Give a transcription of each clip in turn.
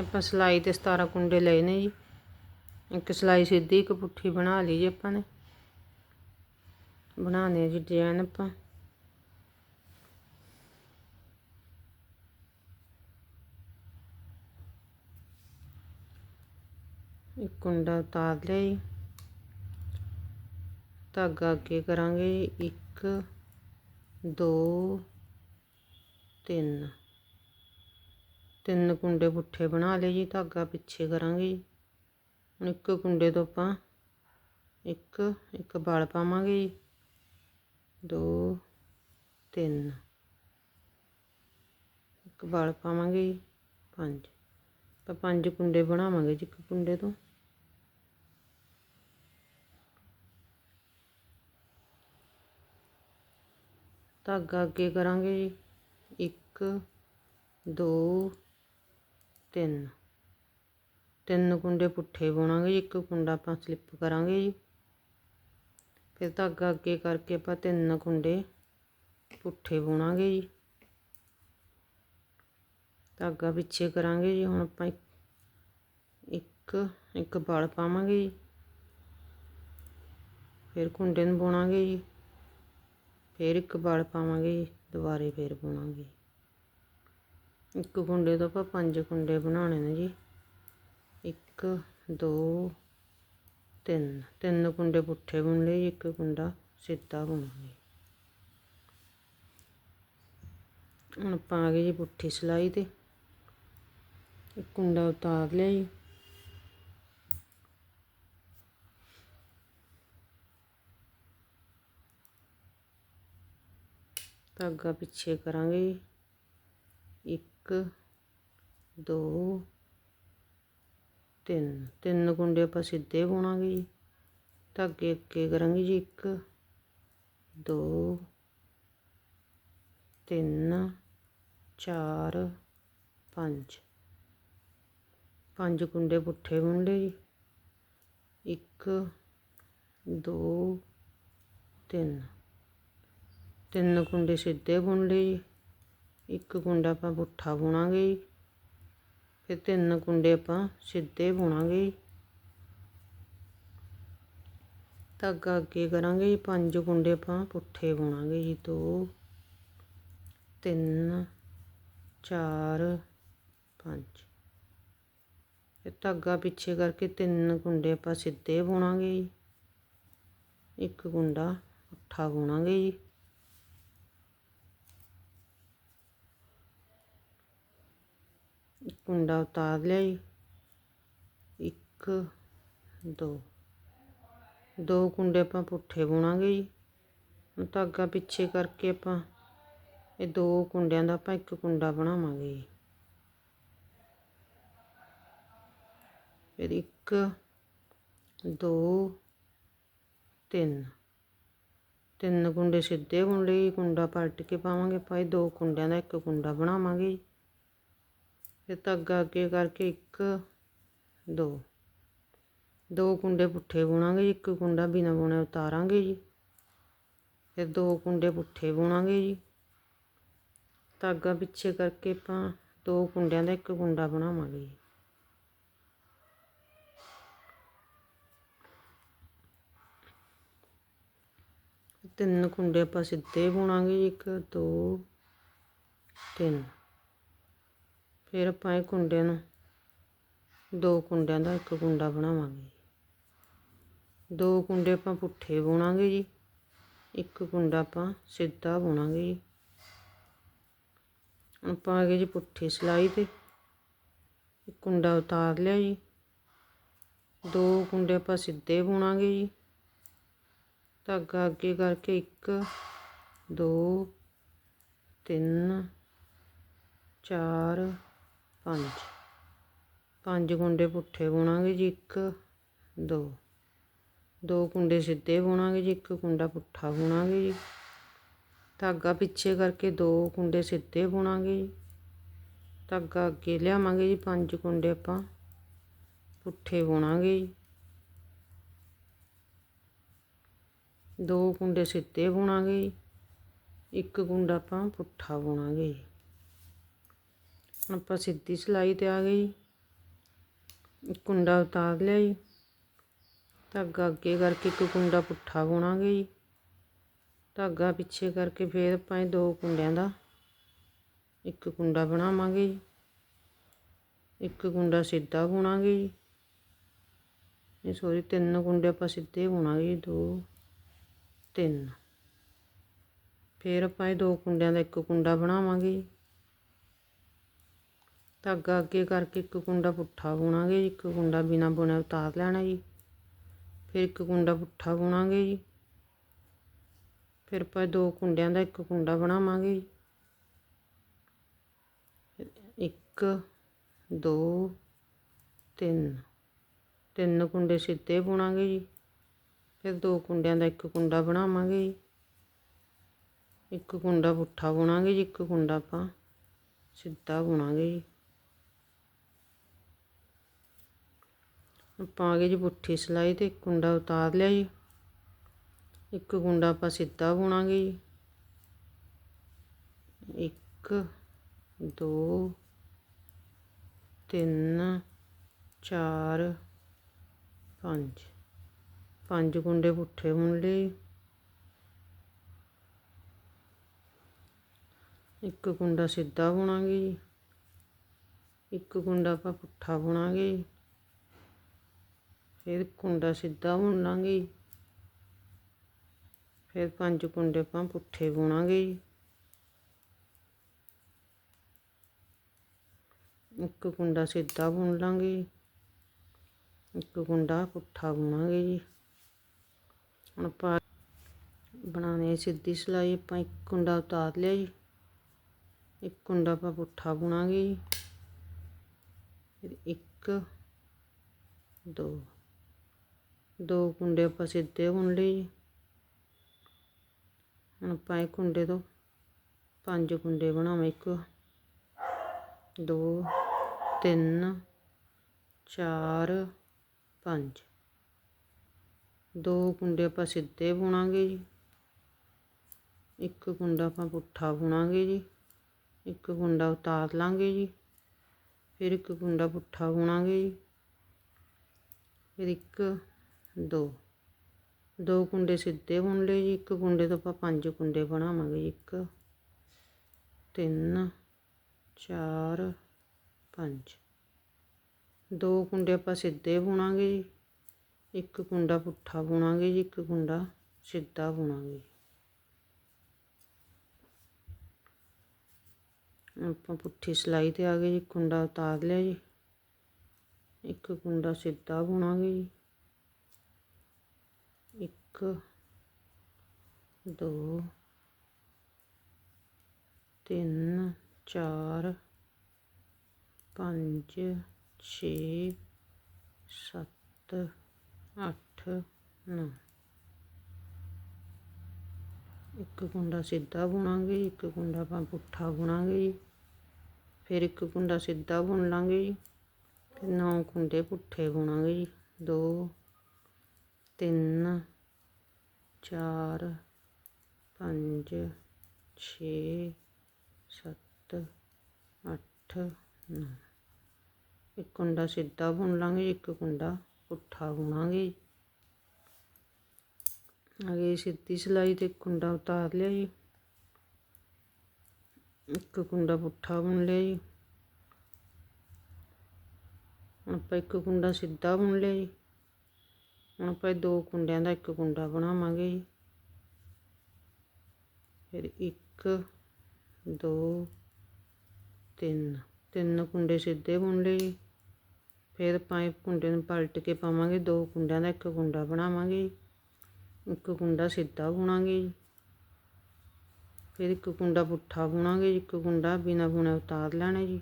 ਆਪਾਂ ਸਿਲਾਈ ਤੇ 17 ਕੁੰਡੇ ਲਏ ਨੇ ਜੀ। ਇੱਕ ਸਿਲਾਈ ਸਿੱਧੀ, ਇੱਕ ਪੁੱਠੀ ਬਣਾ ਲਈ ਜੀ ਆਪਾਂ ਨੇ। ਬਣਾਉਣੇ ਜੀ ਡਿਜ਼ਾਈਨ ਆਪਾਂ। ਇੱਕ ਕੁੰਡਾ ਉਤਾਰ ਲਿਆ ਜੀ। ਧਾਗਾ ਅੱਗੇ ਕਰਾਂਗੇ ਜੀ। ਇੱਕ, ਦੋ ਤਿੰਨ ਕੁੰਡੇ ਪੁੱਠੇ ਬਣਾ ਲਏ ਜੀ, ਧਾਗਾ ਪਿੱਛੇ ਕਰਾਂਗੇ ਜੀ। ਹੁਣ ਇੱਕ ਕੁੰਡੇ ਤੋਂ ਆਪਾਂ ਇੱਕ ਇੱਕ ਵਲ ਪਾਵਾਂਗੇ ਜੀ। ਦੋ, ਤਿੰਨ। ਇੱਕ ਵਲ ਪਾਵਾਂਗੇ ਜੀ, ਪੰਜ। ਆਪਾਂ ਪੰਜ ਕੁੰਡੇ ਬਣਾਵਾਂਗੇ ਜੀ ਇੱਕ ਕੁੰਡੇ ਤੋਂ। ਧਾਗਾ ਅੱਗੇ ਕਰਾਂਗੇ ਜੀ। ਇੱਕ, ਦੋ ਤਿੰਨ। ਤਿੰਨ ਕੁੰਡੇ ਪੁੱਠੇ ਬੁਣਾਂਗੇ ਜੀ, ਇੱਕ ਕੁੰਡਾ ਆਪਾਂ ਸਲਿੱਪ ਕਰਾਂਗੇ ਜੀ। ਫਿਰ ਧਾਗਾ ਅੱਗੇ ਕਰਕੇ ਆਪਾਂ ਤਿੰਨ ਕੁੰਡੇ ਪੁੱਠੇ ਬੁਣਾਂਗੇ ਜੀ। ਧਾਗਾ ਪਿੱਛੇ ਕਰਾਂਗੇ ਜੀ, ਹੁਣ ਆਪਾਂ ਇੱਕ ਇੱਕ ਵਲ ਪਾਵਾਂਗੇ ਜੀ। ਫਿਰ ਕੁੰਡੇ ਨੂੰ ਬੁਣਾਂਗੇ ਜੀ। ਫਿਰ ਇੱਕ ਬਲ ਪਾਵਾਂਗੇ ਜੀ, ਦੁਬਾਰੇ ਫਿਰ ਬੁਣਾਂਗੇ ਇੱਕ ਕੁੰਡੇ ਤੋਂ ਆਪਾਂ ਪੰਜ ਕੁੰਡੇ ਬਣਾਉਣੇ ਨੇ ਜੀ। ਇੱਕ, ਦੋ, ਤਿੰਨ। ਤਿੰਨ ਕੁੰਡੇ ਪੁੱਠੇ ਬੁਣ ਲਏ ਇੱਕ ਕੁੰਡਾ ਸਿੱਧਾ ਬੁਣਾਂਗੇ ਹੁਣ ਆਪਾਂ ਆ ਗਏ ਜੀ ਪੁੱਠੀ ਸਿਲਾਈ ਤੇ। ਇੱਕ ਕੁੰਡਾ ਉਤਾਰ ਲਿਆ ਜੀ। ਧਾਗਾ ਪਿੱਛੇ ਕਰਾਂਗੇ ਜੀ। ਇੱਕ, ਦੋ, ਤਿੰਨ। ਤਿੰਨ ਕੁੰਡੇ ਆਪਾਂ ਸਿੱਧੇ ਬੁਣਾਂਗੇ ਜੀ। ਧਾਗੇ ਅੱਗੇ ਕਰਾਂਗੇ ਜੀ ਇੱਕ, ਦੋ, ਤਿੰਨ, ਚਾਰ, ਪੰਜ। ਪੰਜ ਕੁੰਡੇ ਪੁੱਠੇ ਬੁਣ ਲਏ ਜੀ। ਇੱਕ, ਦੋ, ਤਿੰਨ। ਤਿੰਨ ਕੁੰਡੇ ਸਿੱਧੇ ਬੁਣ ਲਏ ਜੀ। ਇੱਕ ਕੁੰਡਾ ਆਪਾਂ ਪੁੱਠਾ ਬੁਣਾਂਗੇ ਜੀ। ਫਿਰ ਤਿੰਨ ਕੁੰਡੇ ਆਪਾਂ ਸਿੱਧੇ ਬੁਣਾਂਗੇ ਜੀ। ਧਾਗਾ ਅੱਗੇ ਕਰਾਂਗੇ ਜੀ, ਪੰਜ ਕੁੰਡੇ ਆਪਾਂ ਪੁੱਠੇ ਬੁਣਾਂਗੇ ਜੀ, ਦੋ, ਤਿੰਨ, ਚਾਰ, ਪੰਜ। ਫਿਰ ਧਾਗਾ ਪਿੱਛੇ ਕਰਕੇ ਤਿੰਨ ਕੁੰਡੇ ਆਪਾਂ ਸਿੱਧੇ ਬੁਣਾਂਗੇ ਜੀ। ਇੱਕ ਕੁੰਡਾ ਪੁੱਠਾ ਬੁਣਾਂਗੇ ਜੀ। ਕੁੰਡਾ ਉਤਾਰ ਲਿਆ ਜੀ। ਇੱਕ, ਦੋ। ਦੋ ਕੁੰਡੇ ਆਪਾਂ ਪੁੱਠੇ ਬੁਣਾਂਗੇ ਜੀ। ਹੁਣ ਧਾਗਾ ਪਿੱਛੇ ਕਰਕੇ ਆਪਾਂ ਇਹ ਦੋ ਕੁੰਡਿਆਂ ਦਾ ਆਪਾਂ ਇੱਕ ਕੁੰਡਾ ਬਣਾਵਾਂਗੇ ਜੀ। ਫਿਰ ਇੱਕ, ਦੋ, ਤਿੰਨ। ਤਿੰਨ ਕੁੰਡੇ ਸਿੱਧੇ ਬੁਣ ਲਏ ਕੁੰਡਾ ਪਲਟ ਕੇ ਪਾਵਾਂਗੇ ਆਪਾਂ। ਇਹ ਦੋ ਕੁੰਡਿਆਂ ਦਾ ਇੱਕ ਕੁੰਡਾ ਬਣਾਵਾਂਗੇ ਜੀ। ਫਿਰ ਧਾਗਾ ਅੱਗੇ ਕਰਕੇ ਇੱਕ ਦੋ ਦੋ ਕੁੰਡੇ ਪੁੱਠੇ ਬੁਣਾਂਗੇ ਇੱਕ ਕੁੰਡਾ ਬਿਨਾ ਬੁਣੇ ਉਤਾਰਾਂਗੇ ਜੀ ਫਿਰ ਦੋ ਕੁੰਡੇ ਪੁੱਠੇ ਬੁਣਾਂਗੇ ਜੀ ਧਾਗਾ ਪਿੱਛੇ ਕਰਕੇ ਆਪਾਂ ਦੋ ਕੁੰਡਿਆਂ ਦਾ ਇੱਕ ਕੁੰਡਾ ਬਣਾਵਾਂਗੇ ਜੀ। ਤਿੰਨ ਕੁੰਡੇ ਆਪਾਂ ਸਿੱਧੇ ਬੁਣਾਂਗੇ ਜੀ, ਇੱਕ, ਦੋ, ਤਿੰਨ। ਫਿਰ ਆਪਾਂ ਇਹ ਕੁੰਡੇ ਨੂੰ ਦੋ ਕੁੰਡਿਆਂ ਦਾ ਇੱਕ ਕੁੰਡਾ ਬਣਾਵਾਂਗੇ। ਦੋ ਕੁੰਡੇ ਆਪਾਂ ਪੁੱਠੇ ਬੁਣਾਂਗੇ ਜੀ। ਇੱਕ ਕੁੰਡਾ ਆਪਾਂ ਸਿੱਧਾ ਬੁਣਾਂਗੇ ਜੀ। ਆਪਾਂ ਆ ਜੀ ਪੁੱਠੀ ਸਿਲਾਈ ਤੇ ਇੱਕ ਕੁੰਡਾ ਉਤਾਰ ਲਿਆ ਜੀ। ਦੋ ਕੁੰਡੇ ਆਪਾਂ ਸਿੱਧੇ ਬੁਣਾਂਗੇ ਜੀ। ਧਾਗਾ ਅੱਗੇ ਕਰਕੇ ਇੱਕ, ਦੋ, ਤਿੰਨ 4 ਪੰਜ। ਪੰਜ ਕੁੰਡੇ ਪੁੱਠੇ ਬੁਣਾਂਗੇ ਜੀ 1 2 ਦੋ ਕੁੰਡੇ ਸਿੱਧੇ ਬੁਣਾਂਗੇ ਜੀ, ਇੱਕ ਕੁੰਡਾ ਪੁੱਠਾ ਬੁਣਾਂਗੇ ਜੀ। ਧਾਗਾ ਪਿੱਛੇ ਕਰਕੇ ਦੋ ਕੁੰਡੇ ਸਿੱਧੇ ਬੁਣਾਂਗੇ ਜੀ। ਧਾਗਾ ਅੱਗੇ ਲਿਆਵਾਂਗੇ ਜੀ, ਪੰਜ ਕੁੰਡੇ ਆਪਾਂ ਪੁੱਠੇ ਬੁਣਾਂਗੇ ਜੀ। ਦੋ ਕੁੰਡੇ ਸਿੱਧੇ ਬੁਣਾਂਗੇ ਜੀ, ਇੱਕ ਕੁੰਡਾ ਆਪਾਂ ਪੁੱਠਾ ਬੁਣਾਂਗੇ ਜੀ। ਆਪਾਂ ਸਿੱਧੀ ਸਿਲਾਈ ਤੇ ਆ ਗਈ ਕੁੰਡਾ ਉਤਾਰ ਲਿਆ ਜੀ। ਧਾਗਾ ਅੱਗੇ ਕਰਕੇ ਇੱਕ ਕੁੰਡਾ ਪੁੱਠਾ ਬੁਣਾਂਗੇ ਜੀ। ਧਾਗਾ ਪਿੱਛੇ ਕਰਕੇ ਫੇਰ ਆਪਾਂ ਇਹ ਦੋ ਕੁੰਡਿਆਂ ਦਾ ਇੱਕ ਕੁੰਡਾ ਬਣਾਵਾਂਗੇ ਜੀ। ਇੱਕ ਕੁੰਡਾ ਸਿੱਧਾ ਬੁਣਾਂਗੇ ਜੀ। ਇਹ ਸੋਰੀ, ਤਿੰਨ ਕੁੰਡੇ ਆਪਾਂ ਸਿੱਧੇ ਬੁਣਾਂਗੇ ਦੋ, ਤਿੰਨ। ਫੇਰ ਆਪਾਂ ਇਹ ਦੋ ਕੁੰਡਿਆਂ ਦਾ ਇੱਕ ਕੁੰਡਾ ਬਣਾਵਾਂਗੇ ਧਾਗਾ ਅੱਗੇ ਕਰਕੇ ਇੱਕ ਕੁੰਡਾ ਪੁੱਠਾ ਬੁਣਾਂਗੇ ਜੀ, ਇੱਕ ਕੁੰਡਾ ਬਿਨਾ ਬੁਣੇ ਉਤਾਰ ਲੈਣਾ ਜੀ। ਫਿਰ ਇੱਕ ਕੁੰਡਾ ਪੁੱਠਾ ਬੁਣਾਂਗੇ ਜੀ। ਫਿਰ ਆਪਾਂ ਦੋ ਕੁੰਡਿਆਂ ਦਾ ਇੱਕ ਕੁੰਡਾ ਬਣਾਵਾਂਗੇ ਜੀ। ਇੱਕ, ਦੋ, ਤਿੰਨ। ਤਿੰਨ ਕੁੰਡੇ ਸਿੱਧੇ ਬੁਣਾਂਗੇ ਜੀ। ਫਿਰ ਦੋ ਕੁੰਡਿਆਂ ਦਾ ਇੱਕ ਕੁੰਡਾ ਬਣਾਵਾਂਗੇ ਜੀ। ਇੱਕ ਕੁੰਡਾ ਪੁੱਠਾ ਬੁਣਾਂਗੇ ਜੀ, ਇੱਕ ਕੁੰਡਾ ਆਪਾਂ ਸਿੱਧਾ ਬੁਣਾਂਗੇ ਜੀ। ਆਪਾਂ ਆ ਗਏ ਜੀ ਪੁੱਠੀ ਸਿਲਾਈ ਤੇ, ਇੱਕ ਕੁੰਡਾ ਉਤਾਰ ਲਿਆ ਜੀ। ਇੱਕ ਕੁੰਡਾ ਆਪਾਂ ਸਿੱਧਾ ਬੁਣਾਂਗੇ ਜੀ। ਇੱਕ, ਦੋ, ਤਿੰਨ, ਚਾਰ, ਪੰਜ। ਪੰਜ ਕੁੰਡੇ ਪੁੱਠੇ ਬੁਣ ਲਏ ਇੱਕ ਕੁੰਡਾ ਸਿੱਧਾ ਬੁਣਾਂਗੇ ਜੀ। ਇੱਕ ਕੁੰਡਾ ਆਪਾਂ ਪੁੱਠਾ ਬੁਣਾਂਗੇ ਜੀ ਫਿਰ ਕੁੰਡਾ ਸਿੱਧਾ ਬੁਣ ਲਾਂਗੇ ਜੀ ਫਿਰ ਪੰਜ ਕੁੰਡੇ ਆਪਾਂ ਪੁੱਠੇ ਬੁਣਾਂਗੇ ਜੀ ਇੱਕ ਕੁੰਡਾ ਸਿੱਧਾ ਬੁਣ ਲਾਂਗੇ ਜੀ ਇੱਕ ਕੁੰਡਾ ਪੁੱਠਾ ਬੁਣਾਂਗੇ ਜੀ ਹੁਣ ਆਪਾਂ ਬਣਾਉਣੀ ਸਿੱਧੀ ਸਿਲਾਈ ਆਪਾਂ ਇੱਕ ਕੁੰਡਾ ਉਤਾਰ ਲਿਆ ਜੀ ਇੱਕ ਕੁੰਡਾ ਆਪਾਂ ਪੁੱਠਾ ਬੁਣਾਂਗੇ ਜੀ ਫਿਰ ਇੱਕ ਦੋ ਦੋ ਕੁੰਡੇ ਆਪਾਂ ਸਿੱਧੇ ਬੁਣ ਲਏ ਜੀ। ਹੁਣ ਆਪਾਂ ਇਹ ਕੁੰਡੇ ਤੋਂ ਪੰਜ ਕੁੰਡੇ ਬਣਾਵਾਂ ਇੱਕ, ਦੋ, ਤਿੰਨ, ਚਾਰ, ਪੰਜ। ਦੋ ਕੁੰਡੇ ਆਪਾਂ ਸਿੱਧੇ ਬੁਣਾਂਗੇ ਜੀ। ਇੱਕ ਕੁੰਡਾ ਆਪਾਂ ਪੁੱਠਾ ਬੁਣਾਂਗੇ ਜੀ। ਇੱਕ ਕੁੰਡਾ ਉਤਾਰ ਲਾਂਗੇ ਜੀ। ਫਿਰ ਇੱਕ ਕੁੰਡਾ ਪੁੱਠਾ ਬੁਣਾਂਗੇ ਜੀ। ਫਿਰ ਇੱਕ ਦੋ। ਦੋ ਕੁੰਡੇ ਸਿੱਧੇ ਬੁਣ ਲਏ ਜੀ, ਇੱਕ ਕੁੰਡੇ ਤੋਂ ਆਪਾਂ ਪੰਜ ਕੁੰਡੇ ਬਣਾਵਾਂਗੇ ਜੀ, ਇੱਕ, ਤਿੰਨ, ਚਾਰ, ਪੰਜ। ਦੋ ਕੁੰਡੇ ਆਪਾਂ ਸਿੱਧੇ ਬੁਣਾਂਗੇ ਜੀ, ਇੱਕ ਕੁੰਡਾ ਪੁੱਠਾ ਬੁਣਾਂਗੇ ਜੀ, ਇੱਕ ਕੁੰਡਾ ਸਿੱਧਾ ਬੁਣਾਂਗੇ ਆਪਾਂ ਪੁੱਠੀ ਸਿਲਾਈ ਤੇ ਆ ਗਏ ਜੀ, ਕੁੰਡਾ ਉਤਾਰ ਲਿਆ ਜੀ, ਇੱਕ ਕੁੰਡਾ ਸਿੱਧਾ ਬੁਣਾਂਗੇ ਜੀ। ਇੱਕ, ਦੋ, ਤਿੰਨ, ਚਾਰ, ਪੰਜ, ਛੇ, ਸੱਤ, ਅੱਠ, ਨੌ। ਇੱਕ ਕੁੰਡਾ ਸਿੱਧਾ ਬੁਣਾਂਗੇ, ਇੱਕ ਕੁੰਡਾ ਆਪਾਂ ਪੁੱਠਾ ਬੁਣਾਂਗੇ ਜੀ। ਫਿਰ ਇੱਕ ਕੁੰਡਾ ਸਿੱਧਾ ਬੁਣ ਲਾਂਗੇ ਜੀ। ਫਿਰ ਨੌ ਕੁੰਡੇ ਪੁੱਠੇ ਬੁਣਾਂਗੇ ਜੀ। ਦੋ, ਤਿੰਨ ਚਾਰ, ਪੰਜ, ਛੇ, ਸੱਤ, ਅੱਠ, ਨੌ। ਇੱਕ ਕੁੰਡਾ ਸਿੱਧਾ ਬੁਣ ਲਾਂਗੇ, ਇੱਕ ਕੁੰਡਾ ਪੁੱਠਾ ਬੁਣਾਂਗੇ। ਅਗੇ ਸਿੱਧੀ ਸਿਲਾਈ ਤੇ ਕੁੰਡਾ ਉਤਾਰ ਲਿਆ ਜੀ। ਇੱਕ ਕੁੰਡਾ ਪੁੱਠਾ ਬੁਣ ਲਿਆ ਜੀ। ਹੁਣ ਆਪਾਂ ਇੱਕ ਕੁੰਡਾ ਸਿੱਧਾ ਬੁਣ ਲਿਆ ਜੀ। ਹੁਣ ਆਪਾਂ ਦੋ ਕੁੰਡਿਆਂ ਦਾ ਇੱਕ ਕੁੰਡਾ ਬਣਾਵਾਂਗੇ ਜੀ। ਫਿਰ ਇੱਕ ਦੋ ਤਿੰਨ। ਤਿੰਨ ਕੁੰਡੇ ਸਿੱਧੇ ਬੁਣ ਲਏ ਜੀ। ਫਿਰ ਆਪਾਂ ਇਹ ਕੁੰਡੇ ਨੂੰ ਪਲਟ ਕੇ ਪਾਵਾਂਗੇ ਦੋ ਕੁੰਡਿਆਂ ਦਾ ਇੱਕ ਕੁੰਡਾ ਬਣਾਵਾਂਗੇ ਇੱਕ ਕੁੰਡਾ ਸਿੱਧਾ ਬੁਣਾਂਗੇ ਜੀ। ਫਿਰ ਇੱਕ ਕੁੰਡਾ ਪੁੱਠਾ ਬੁਣਾਂਗੇ ਜੀ, ਇੱਕ ਕੁੰਡਾ ਬਿਨਾ ਬੁਣੇ ਉਤਾਰ ਲੈਣਾ ਜੀ।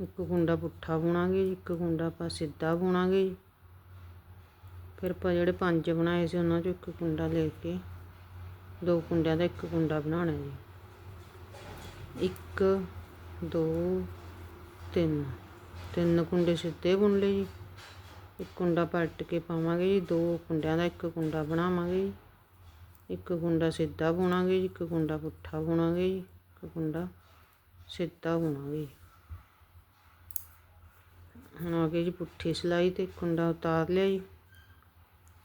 ਇੱਕ ਕੁੰਡਾ ਪੁੱਠਾ ਬੁਣਾਂਗੇ ਜੀ। ਇੱਕ ਕੁੰਡਾ ਆਪਾਂ ਸਿੱਧਾ ਬੁਣਾਂਗੇ ਜੀ। ਫਿਰ ਆਪਾਂ ਜਿਹੜੇ ਪੰਜ ਬਣਾਏ ਸੀ, ਉਹਨਾਂ ਚੋਂ ਇੱਕ ਕੁੰਡਾ ਲੈ ਕੇ, ਦੋ ਕੁੰਡਿਆਂ ਦਾ ਇੱਕ ਕੁੰਡਾ ਬਣਾਉਣਾ ਜੀ। ਇੱਕ, ਦੋ, ਤਿੰਨ। ਤਿੰਨ ਕੁੰਡੇ ਸਿੱਧੇ ਬੁਣ ਲਏ ਜੀ। ਇੱਕ ਕੁੰਡਾ ਪਲਟ ਕੇ ਪਾਵਾਂਗੇ ਜੀ, ਦੋ ਕੁੰਡਿਆਂ ਦਾ ਇੱਕ ਕੁੰਡਾ ਬਣਾਵਾਂਗੇ ਜੀ। ਇੱਕ ਕੁੰਡਾ ਸਿੱਧਾ ਬੁਣਾਂਗੇ ਜੀ, ਇੱਕ ਕੁੰਡਾ ਪੁੱਠਾ ਬੁਣਾਂਗੇ ਜੀ, ਇੱਕ ਕੁੰਡਾ ਸਿੱਧਾ ਬੁਣਾਂਗੇ ਜੀ। ਹੁਣ ਆ ਗਈ ਜੀ ਪੁੱਠੀ ਸਿਲਾਈ ਤੇ ਕੁੰਡਾ ਉਤਾਰ ਲਿਆ ਜੀ।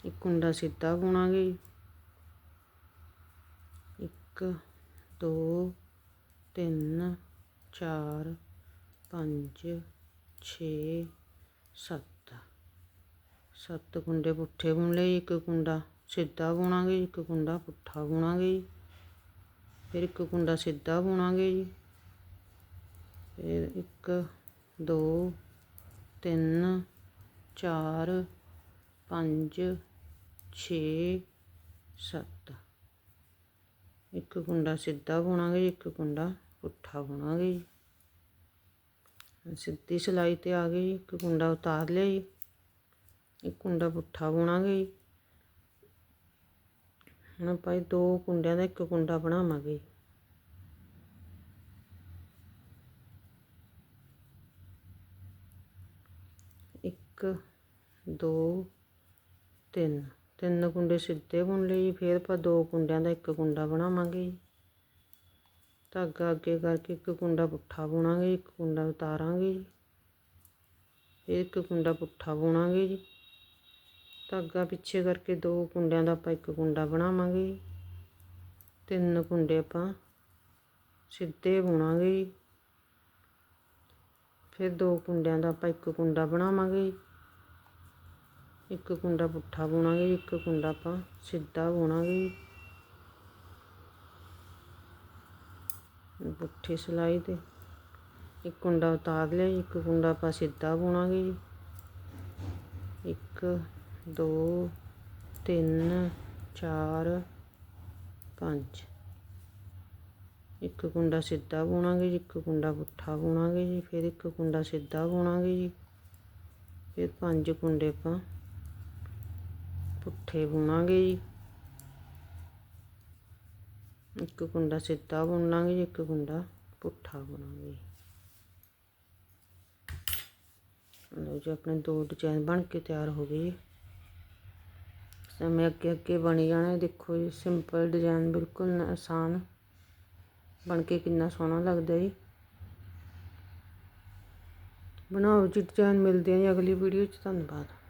ਇੱਕ ਕੁੰਡਾ ਸਿੱਧਾ ਬੁਣਾਂਗੇ ਜੀ। ਇੱਕ, ਦੋ, ਤਿੰਨ, ਚਾਰ, ਪੰਜ, ਛੇ, ਸੱਤ। ਸੱਤ ਕੁੰਡੇ ਪੁੱਠੇ ਬੁਣ ਲਏ ਇੱਕ ਕੁੰਡਾ ਸਿੱਧਾ ਬੁਣਾਂਗੇ ਇੱਕ ਕੁੰਡਾ ਪੁੱਠਾ ਬੁਣਾਂਗੇ ਜੀ। ਫਿਰ ਇੱਕ ਕੁੰਡਾ ਸਿੱਧਾ ਬੁਣਾਂਗੇ ਜੀ। ਫਿਰ ਇੱਕ, ਦੋ, ਤਿੰਨ, ਚਾਰ, ਪੰਜ ਛੇ, ਸੱਤ। ਇੱਕ ਕੁੰਡਾ ਸਿੱਧਾ ਬੁਣਾਂਗੇ ਇੱਕ ਕੁੰਡਾ ਪੁੱਠਾ ਬੁਣਾਂਗੇ ਜੀ। ਸਿੱਧੀ ਸਿਲਾਈ ਤੇ ਆ ਗਈ ਇੱਕ ਕੁੰਡਾ ਉਤਾਰ ਲਿਆ ਜੀ। ਇੱਕ ਕੁੰਡਾ ਪੁੱਠਾ ਬੁਣਾਂਗੇ ਜੀ। ਹੁਣ ਆਪਾਂ ਇਹ ਦੋ ਕੁੰਡਿਆਂ ਦਾ ਇੱਕ ਕੁੰਡਾ ਬਣਾਵਾਂਗੇ। ਇੱਕ, ਦੋ, ਤਿੰਨ। ਤਿੰਨ ਕੁੰਡੇ ਸਿੱਧੇ ਬੁਣ ਲਏ ਜੀ, ਫਿਰ ਆਪਾਂ ਦੋ ਕੁੰਡਿਆਂ ਦਾ ਇੱਕ ਕੁੰਡਾ ਬਣਾਵਾਂਗੇ ਜੀ। ਧਾਗਾ ਅੱਗੇ ਕਰਕੇ ਇੱਕ ਕੁੰਡਾ ਪੁੱਠਾ ਬੁਣਾਂਗੇ ਇੱਕ ਕੁੰਡਾ ਉਤਾਰਾਂਗੇ ਜੀ। ਫਿਰ ਇੱਕ ਕੁੰਡਾ ਪੁੱਠਾ ਬੁਣਾਂਗੇ ਜੀ। ਧਾਗਾ ਪਿੱਛੇ ਕਰਕੇ ਦੋ ਕੁੰਡਿਆਂ ਦਾ ਆਪਾਂ ਇੱਕ ਕੁੰਡਾ ਬਣਾਵਾਂਗੇ ਤਿੰਨ ਕੁੰਡੇ ਆਪਾਂ ਸਿੱਧੇ ਬੁਣਾਂਗੇ ਜੀ। ਫਿਰ ਦੋ ਕੁੰਡਿਆਂ ਦਾ ਆਪਾਂ ਇੱਕ ਕੁੰਡਾ ਬਣਾਵਾਂਗੇ ਜੀ। ਇੱਕ ਕੁੰਡਾ ਪੁੱਠਾ ਬੁਣਾਂਗੇ ਜੀ ਇੱਕ ਕੁੰਡਾ ਆਪਾਂ ਸਿੱਧਾ ਬੁਣਾਂਗੇ। ਜੀ ਪੁੱਠੀ ਸਿਲਾਈ ਤੇ ਇੱਕ ਕੁੰਡਾ ਉਤਾਰ ਲਿਆ ਜੀ ਇੱਕ ਕੁੰਡਾ ਆਪਾਂ ਸਿੱਧਾ ਬੁਣਾਂਗੇ ਜੀ। ਇੱਕ, ਦੋ, ਤਿੰਨ, ਚਾਰ, ਪੰਜ। ਇੱਕ ਕੁੰਡਾ ਸਿੱਧਾ ਬੁਣਾਂਗੇ ਜੀ, ਇੱਕ ਕੁੰਡਾ ਪੁੱਠਾ ਬੁਣਾਂਗੇ ਜੀ, ਫਿਰ ਇੱਕ ਕੁੰਡਾ ਸਿੱਧਾ ਬੁਣਾਂਗੇ ਜੀ। ਫਿਰ ਪੰਜ ਕੁੰਡੇ ਆਪਾਂ ਪੁੱਠੇ ਬੁਣਾਂਗੇ ਜੀ। ਇੱਕ ਕੁੰਡਾ ਸਿੱਧਾ ਬੁਣ ਲਾਂਗੇ ਜੀ, ਇੱਕ ਕੁੰਡਾ ਪੁੱਠਾ ਬੁਣਾਂਗੇ। ਲਓ ਜੀ, ਆਪਣੇ ਦੋ ਡਿਜ਼ਾਈਨ ਬਣ ਕੇ ਤਿਆਰ ਹੋ ਗਏ ਜੀ। ਸਮੇਂ ਅੱਗੇ ਅੱਗੇ ਬਣੀ ਜਾਣਾ ਦੇਖੋ ਜੀ, ਸਿੰਪਲ ਡਿਜ਼ਾਈਨ ਬਿਲਕੁਲ ਆਸਾਨ ਬਣ ਕੇ ਕਿੰਨਾ ਸੋਹਣਾ ਲੱਗਦਾ ਜੀ। ਬਣਾਓ ਜੀ, ਡਿਜ਼ਾਈਨ ਮਿਲਦੇ ਆ ਜੀ ਅਗਲੀ ਵੀਡੀਓ 'ਚ। ਧੰਨਵਾਦ।